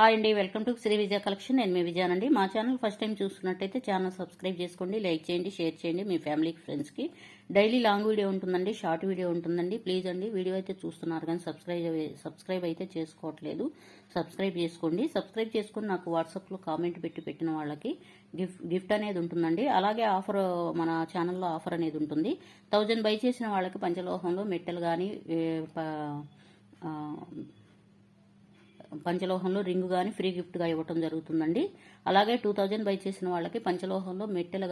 Hi అండి welcome to Sri Vijaya collection. నేను మీ విజయానండి మా ఛానల్ ఫస్ట్ టైం చూస్తున్నట్టయితే ఛానల్ సబ్స్క్రైబ్ చేసుకోండి లైక్ చేయండి షేర్ చేయండి మీ ఫ్యామిలీకి ఫ్రెండ్స్కి. డైలీ లాంగ్ వీడియో ఉంటుందండి షార్ట్ వీడియో ఉంటుందండి. ప్లీజ్ అండి వీడియో అయితే చూస్తున్నారు కానీ సబ్స్క్రైబ్ సబ్స్క్రైబ్ అయితే చేసుకోవట్లేదు. సబ్స్క్రైబ్ చేసుకోండి. సబ్స్క్రైబ్ చేసుకుని నాకు వాట్సాప్లో కామెంట్ పెట్టి పెట్టిన వాళ్ళకి గిఫ్ట్ గిఫ్ట్ అనేది ఉంటుందండి. అలాగే ఆఫర్ మన ఛానల్లో ఆఫర్ అనేది ఉంటుంది. థౌజండ్ బై చేసిన వాళ్ళకి పంచలోహంలో మెట్టెలు కానీ పంచలోహంలో రింగు కానీ ఫ్రీ గిఫ్ట్గా ఇవ్వటం జరుగుతుందండి. అలాగే టూ థౌజండ్ బై చేసిన వాళ్ళకి పంచలోహంలో మెట్టెలు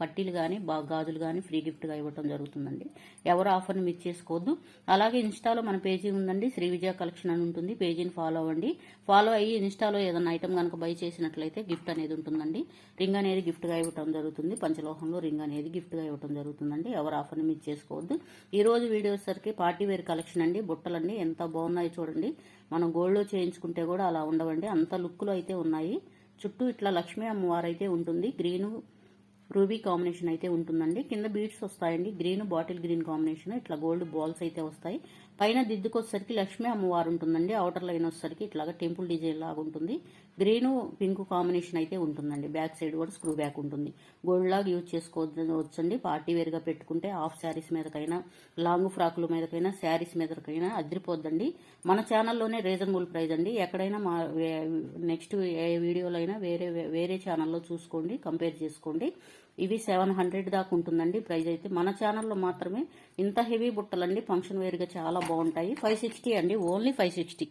పట్టీలు కానీ బా- గాజులు కానీ ఫ్రీ గిఫ్ట్గా ఇవ్వటం జరుగుతుందండి. ఎవరు ఆఫర్ని మిస్ చేసుకోవద్దు. అలాగే ఇన్స్టాలో మన పేజీ ఉందండి శ్రీ విజయ కలెక్షన్ అని ఉంటుంది. పేజీని ఫాలో అవ్వండి. ఫాలో అయ్యి ఇన్స్టాలో ఏదైనా ఐటమ్ కనుక బై చేసినట్లయితే గిఫ్ట్ అనేది ఉంటుందండి. రింగ్ అనేది గిఫ్ట్గా ఇవ్వటం జరుగుతుంది. పంచలోహంలో రింగ్ అనేది గిఫ్ట్గా ఇవ్వటం జరుగుతుందండి. ఎవరు ఆఫర్ని మిస్ చేసుకోవద్దు. ఈరోజు వీడియో సరికి పార్టీ వేర్ కలెక్షన్ అండి. బుట్టలండి. ఎంత బాగున్నాయి చూడండి. మనం గోల్డ్లో చేయించుకుంటే కూడా అలా ఉండవండి. అంత లుక్లో అయితే ఉన్నాయి. చుట్టూ ఇట్లా లక్ష్మీ అమ్మవారు అయితే ఉంటుంది. గ్రీను రూబీ కాంబినేషన్ అయితే ఉంటుందండి. కింద బీడ్స్ వస్తాయండి. గ్రీన్ బాటిల్ గ్రీన్ కాంబినేషన్ ఇట్లా గోల్డ్ బాల్స్ అయితే వస్తాయి. పైన దిద్దుకొచ్చేసరికి లక్ష్మీ అమ్మవారు ఉంటుందండి. అవుటర్ లైన్ వచ్చేసరికి ఇట్లాగా టెంపుల్ డిజైన్ లాగా ఉంటుంది. గ్రీన్ పింక్ కాంబినేషన్ అయితే ఉంటుందండి. బ్యాక్ సైడ్ కూడా స్క్రూ బ్యాక్ ఉంటుంది. గోల్డ్ లాగా యూజ్ చేసుకోవచ్చండి. పార్టీ వేర్గా పెట్టుకుంటే హాఫ్ శారీస్ మీదకైనా లాంగ్ ఫ్రాకుల మీదకైనా శారీస్ మీదకైనా అదిరిపోద్దండి. మన ఛానల్లోనే రీజనబుల్ ప్రైస్ అండి. ఎక్కడైనా మా నెక్స్ట్ ఏ వీడియోలో అయినా వేరే వేరే ఛానల్లో చూసుకోండి కంపేర్ చేసుకోండి. ఇవి సెవెన్ హండ్రెడ్ దాకా ఉంటుందండి ప్రైస్ అయితే. మన ఛానల్లో మాత్రమే ఇంత హెవీ బుట్టలండి. ఫంక్షన్ వేర్గా చాలా బాగుంటాయి. ఫైవ్ సిక్స్టీ అండి. Only five sixty.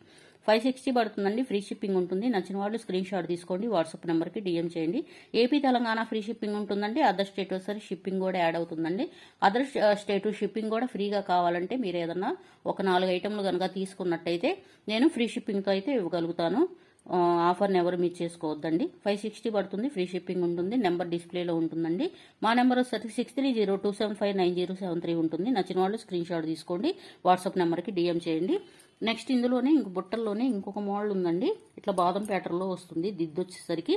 Five sixty పడుతుందండి ఫ్రీ షిప్పింగ్ ఉంటుంది. నచ్చిన వాళ్ళు స్క్రీన్ షాట్ తీసుకోండి వాట్సాప్ నెంబర్కి డిఎం చేయండి. ఏపీ తెలంగాణ ఫ్రీ షిప్పింగ్ ఉంటుందండి. అదర్ స్టేట్ ఒకసారి షిప్పింగ్ కూడా యాడ్ అవుతుందండి. అదర్ స్టేట్ uh, షిప్పింగ్ కూడా ఫ్రీగా కావాలంటే మీరు ఏదన్నా ఒక నాలుగు ఐటెంలు కనుక తీసుకున్నట్టయితే నేను ఫ్రీ షిప్పింగ్తో అయితే ఇవ్వగలుగుతాను. ఆఫర్ని ఎవరు మిస్ చేసుకోవద్దండి. ఫైవ్ సిక్స్టీ పడుతుంది ఫ్రీ షిప్పింగ్ ఉంటుంది నెంబర్ డిస్ప్లేలో ఉంటుందండి. మా నెంబర్ వచ్చేసరికి six three zero two seven five nine zero seven three ఉంటుంది. నచ్చిన వాళ్ళు స్క్రీన్ షాట్ తీసుకోండి వాట్సాప్ నెంబర్కి డిఎం చేయండి. నెక్స్ట్ ఇందులోనే ఇంక బుట్టల్లోనే ఇంకొక మోడల్ ఉందండి. ఇట్లా బాదం ప్యాటర్న్లో వస్తుంది. దిద్దు వచ్చేసరికి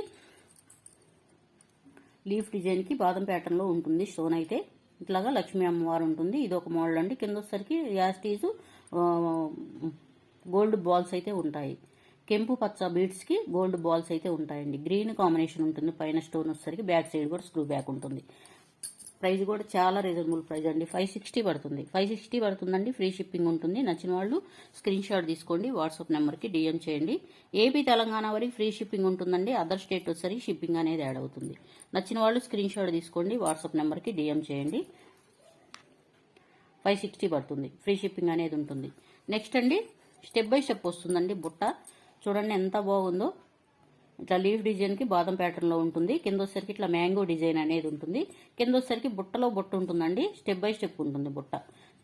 లీఫ్ డిజైన్కి బాదం ప్యాటర్న్లో ఉంటుంది స్టోన్ అయితే. ఇట్లాగా లక్ష్మీ అమ్మవారు ఉంటుంది. ఇది ఒక మోడల్ అండి. కింద వచ్చేసరికి యాస్టీజు గోల్డ్ బాల్స్ అయితే ఉంటాయి. కెంపు పచ్చ బీడ్స్కి గోల్డ్ బాల్స్ అయితే ఉంటాయండి. గ్రీన్ కాంబినేషన్ ఉంటుంది. పైన స్టోన్ వచ్చేసరికి బ్యాక్ సైడ్ కూడా స్క్రూ బ్యాక్ ఉంటుంది. ప్రైస్ కూడా చాలా రీజనబుల్ ప్రైస్ అండి. ఫైవ్ సిక్స్టీ పడుతుంది. ఫైవ్ సిక్స్టీ పడుతుందండి. ఫ్రీ షిప్పింగ్ ఉంటుంది. నచ్చిన వాళ్ళు స్క్రీన్ షాట్ తీసుకోండి. వాట్సాప్ నెంబర్కి డిఎం చేయండి. ఏపీ తెలంగాణ వరకు ఫ్రీ షిప్పింగ్ ఉంటుందండి. అదర్ స్టేట్ వచ్చేసరికి షిప్పింగ్ అనేది యాడ్ అవుతుంది. నచ్చిన వాళ్ళు స్క్రీన్ షాట్ తీసుకోండి. వాట్సాప్ నెంబర్కి డిఎం చేయండి. ఫైవ్ సిక్స్టీ పడుతుంది. ఫ్రీ షిప్పింగ్ అనేది ఉంటుంది. నెక్స్ట్ అండి స్టెప్ బై స్టెప్ వస్తుందండి బుట్ట. చూడండి ఎంత బాగుందో. ఇట్లా లీఫ్ డిజైన్కి బాదం ప్యాటర్న్లో ఉంటుంది. కింద వచ్చేసరికి ఇట్లా మ్యాంగో డిజైన్ అనేది ఉంటుంది. కింద వచ్చేసరికి బుట్టలో బుట్ట ఉంటుందండి. స్టెప్ బై స్టెప్ ఉంటుంది బుట్ట.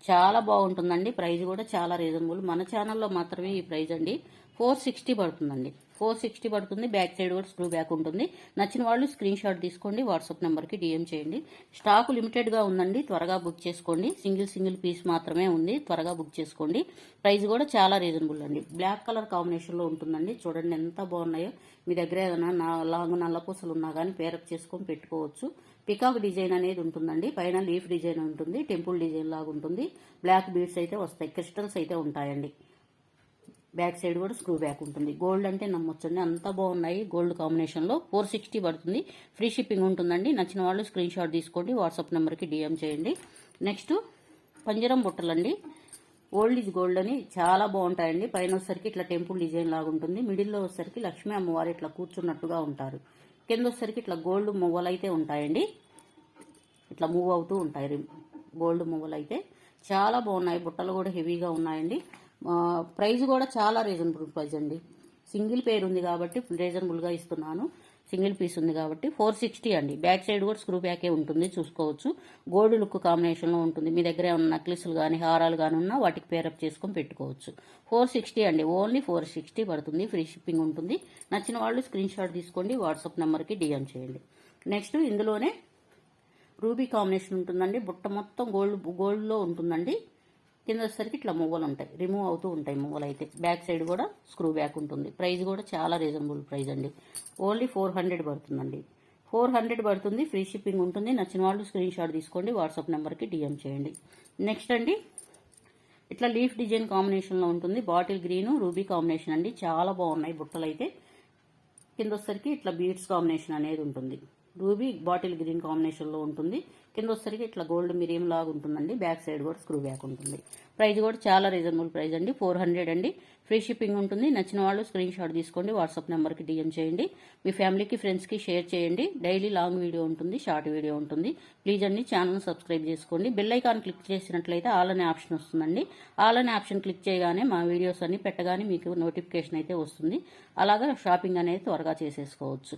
చాలా బాగుంటుందండి. ప్రైస్ కూడా చాలా రీజనబుల్ మన ఛానల్లో మాత్రమే ఈ ప్రైస్ అండి. ఫోర్ సిక్స్టీ పడుతుందండి. ఫోర్ సిక్స్టీ పడుతుంది బ్యాక్ సైడ్ కూడా స్క్రూ బ్యాక్ ఉంటుంది. నచ్చిన వాళ్ళు స్క్రీన్ షాట్ తీసుకోండి వాట్సాప్ నెంబర్కి డిఎం చేయండి. స్టాక్ లిమిటెడ్గా ఉందండి త్వరగా బుక్ చేసుకోండి. సింగిల్ సింగిల్ పీస్ మాత్రమే ఉంది త్వరగా బుక్ చేసుకోండి. ప్రైస్ కూడా చాలా రీజనబుల్ అండి. బ్లాక్ కలర్ కాంబినేషన్లో ఉంటుందండి. చూడండి ఎంత బాగున్నాయో. మీ దగ్గర ఏదైనా నా లాంగ్ నల్ల పూసలు ఉన్నా కానీ పేరప్ చేసుకొని పెట్టుకోవచ్చు. పికాక్ డిజైన్ అనేది ఉంటుందండి. పైన లీఫ్ డిజైన్ ఉంటుంది టెంపుల్ డిజైన్ లాగా ఉంటుంది. బ్లాక్ బీడ్స్ అయితే వస్తాయి క్రిస్టల్స్ అయితే ఉంటాయండి. బ్యాక్ సైడ్ కూడా స్క్రూ బ్యాక్ ఉంటుంది. గోల్డ్ అంటే నమ్మొచ్చండి. అంత బాగున్నాయి గోల్డ్ కాంబినేషన్లో ఫోర్ సిక్స్టీ పడుతుంది. ఫ్రీ షిప్పింగ్ ఉంటుందండి. నచ్చిన వాళ్ళు స్క్రీన్ షాట్ తీసుకోండి. వాట్సాప్ నెంబర్కి డిఎం చేయండి. నెక్స్ట్ పంజరం బుట్టలండి. ఓల్డ్ ఈజ్ గోల్డ్ అని చాలా బాగుంటాయండి. పైన వచ్చేసరికి ఇట్లా టెంపుల్ డిజైన్ లాగా ఉంటుంది. మిడిల్లో వచ్చేసరికి లక్ష్మీ అమ్మవారు ఇట్లా కూర్చున్నట్టుగా ఉంటారు. కింద వచ్చేసరికి ఇట్లా గోల్డ్ మువ్వలు అయితే ఉంటాయండి. ఇట్లా మూవ్ అవుతూ ఉంటాయి. రిమ్ గోల్డ్ మువ్వలు అయితే చాలా బాగున్నాయి. బుట్టలు కూడా హెవీగా ఉన్నాయండి. ప్రైజ్ కూడా చాలా రీజనబుల్ ప్రైస్ అండి. సింగిల్ పేర్ ఉంది కాబట్టి రీజనబుల్గా ఇస్తున్నాను. సింగిల్ పీస్ ఉంది కాబట్టి ఫోర్ సిక్స్టీ అండి. బ్యాక్ సైడ్ కూడా స్క్రూ బ్యాకే ఉంటుంది చూసుకోవచ్చు. గోల్డ్ లుక్ కాంబినేషన్లో ఉంటుంది. మీ దగ్గర ఏమన్నా నెక్లెస్లు కానీ హారాలు కానీ ఉన్నా వాటికి పేరప్ చేసుకొని పెట్టుకోవచ్చు. ఫోర్ సిక్స్టీ అండి. ఓన్లీ ఫోర్ సిక్స్టీ పడుతుంది. ఫ్రీ షిప్పింగ్ ఉంటుంది. నచ్చిన వాళ్ళు స్క్రీన్ షాట్ తీసుకోండి. వాట్సాప్ నెంబర్కి డిఎం చేయండి. నెక్స్ట్ ఇందులోనే రూబీ కాంబినేషన్ ఉంటుందండి. బుట్ట మొత్తం గోల్డ్ గోల్డ్లో ఉంటుందండి. కింద వచ్చేసరికి ఇట్లా మువ్వలు ఉంటాయి. రిమూవ్ అవుతూ ఉంటాయి మువ్వలు అయితే. బ్యాక్ సైడ్ కూడా స్క్రూ బ్యాక్ ఉంటుంది. ప్రైస్ కూడా చాలా రీజనబుల్ ప్రైస్ అండి. ఓన్లీ ఫోర్ హండ్రెడ్ పడుతుందండి. ఫోర్ హండ్రెడ్ పడుతుంది. ఫ్రీ షిప్పింగ్ ఉంటుంది. నచ్చిన వాళ్ళు స్క్రీన్ షాట్ తీసుకోండి. వాట్సాప్ నెంబర్కి డిఎం చేయండి. నెక్స్ట్ అండి. ఇట్లా లీఫ్ డిజైన్ కాంబినేషన్లో ఉంటుంది. బాటిల్ గ్రీన్ రూబీ కాంబినేషన్ అండి. చాలా బాగున్నాయి బుట్టలు అయితే. కింద వచ్చేసరికి ఇట్లా బీడ్స్ కాంబినేషన్ అనేది ఉంటుంది. రూబీ బాటిల్ గ్రీన్ కాంబినేషన్లో ఉంటుంది. కింద వచ్చేసరికి ఇట్లా గోల్డ్ మిరియం లాగా ఉంటుందండి. బ్యాక్ సైడ్ కూడా స్క్రూ బ్యాక్ ఉంటుంది. ప్రైస్ కూడా చాలా రీజనబుల్ ప్రైస్ అండి. ఫోర్ హండ్రెడ్ అండి. ఫ్రీ షిప్పింగ్ ఉంటుంది. నచ్చిన వాళ్ళు స్క్రీన్ షాట్ తీసుకోండి. వాట్సాప్ నెంబర్కి డిఎం చేయండి. మీ ఫ్యామిలీకి ఫ్రెండ్స్కి షేర్ చేయండి. డైలీ లాంగ్ వీడియో ఉంటుంది. షార్ట్ వీడియో ఉంటుంది. ప్లీజ్ అండి ఛానల్ సబ్స్క్రైబ్ చేసుకోండి. బెల్ ఐకాన్ క్లిక్ చేసినట్లయితే ఆల్ అనే ఆప్షన్ వస్తుందండి. ఆల్ అనే ఆప్షన్ క్లిక్ చేయగానే మా వీడియోస్ అన్ని పెట్టగానే మీకు నోటిఫికేషన్ అయితే వస్తుంది. అలాగా షాపింగ్ అనేది త్వరగా చేసేసుకోవచ్చు.